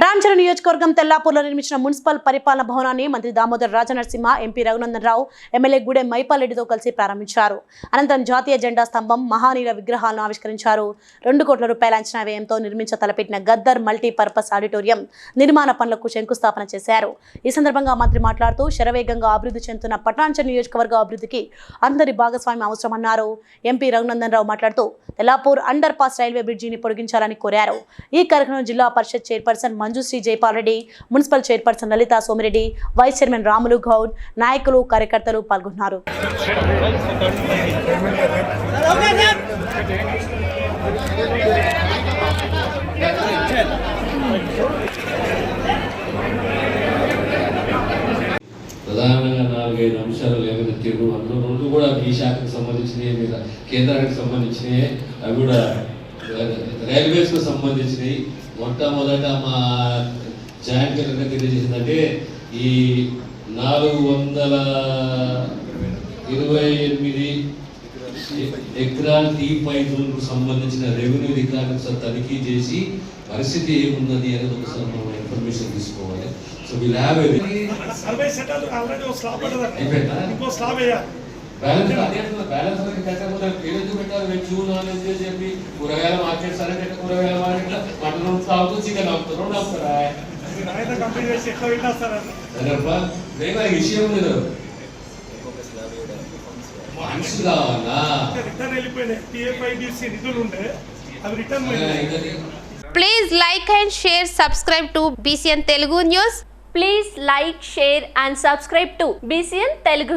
పటాంచల నియోజకవర్గం తెల్లాపూర్లో నిర్మించిన మున్సిపల్ పరిపాలన భవనాన్ని మంత్రి దామోదర్ రాజనరసింహ ఎంపీ రఘునందన్ రావు ఎమ్మెల్యే గూడెం మైపాల్ రెడ్డితో కలిసి ప్రారంభించారు. అనంతరం జాతీయ జెండా స్తంభం మహానీర విగ్రహాలను ఆవిష్కరించారు. రెండు కోట్ల రూపాయల అంచనా వ్యయంతో నిర్మించ తలపెట్టిన గద్దర్ మల్టీపర్పస్ ఆడిటోరియం నిర్మాణ పనులకు శంకుస్థాపన చేశారు. ఈ సందర్భంగా మంత్రి మాట్లాడుతూ శరవేగంగా అభివృద్ధి చెందుతున్న పటాంచల నియోజకవర్గ అభివృద్ధికి అందరి భాగస్వామ్యం అవసరమన్నారు. ఎంపీ రఘునందన్ రావు మాట్లాడుతూ తెల్లాపూర్ అండర్ పాస్ రైల్వే బ్రిడ్జిని పొడిగించాలని కోరారు. ఈ కార్యక్రమం Zilla Parishad chairperson Manjushri Jaipal Reddy municipal chairperson Lalitha Somireddy vice chairman Ramulu Goud నాయకులు కార్యకర్తలు పాల్గొన్నారు ప్రధానంగా నాలుగైదు అంశాలు లేవనెత్తారు అందులో రెండు కూడా ఈ శాఖకు సంబంధించినవి మీద కేంద్రానికి సంబంధించినవి అవి కూడా రైల్వేస్కు సంబంధించినవి మొట్టమొదట మా జాయింట్ కలెక్టర్ తెలియజేసిందంటే ఈ నాలుగు వందల ఇరవై ఎనిమిది ఎకరాల టీ పైపులకు సంబంధించిన రెవెన్యూ రికార్డ్స్ తనిఖీ చేసి పరిస్థితి ఏమున్నది అనేది ఒకసారి మనం ఇన్ఫర్మేషన్ తీసుకోవాలి. So we'll have balance balance non veg అని చెప్పి కూరగాయల మార్కెట్ సరే చేసి ఎట్లా పెట్టేస్తారని అదప్ప వేరే విషయం లేదు మనుషులు కావాలా please like and share subscribe to BCN Telugu news please Please like and subscribe subscribe to BCN Telugu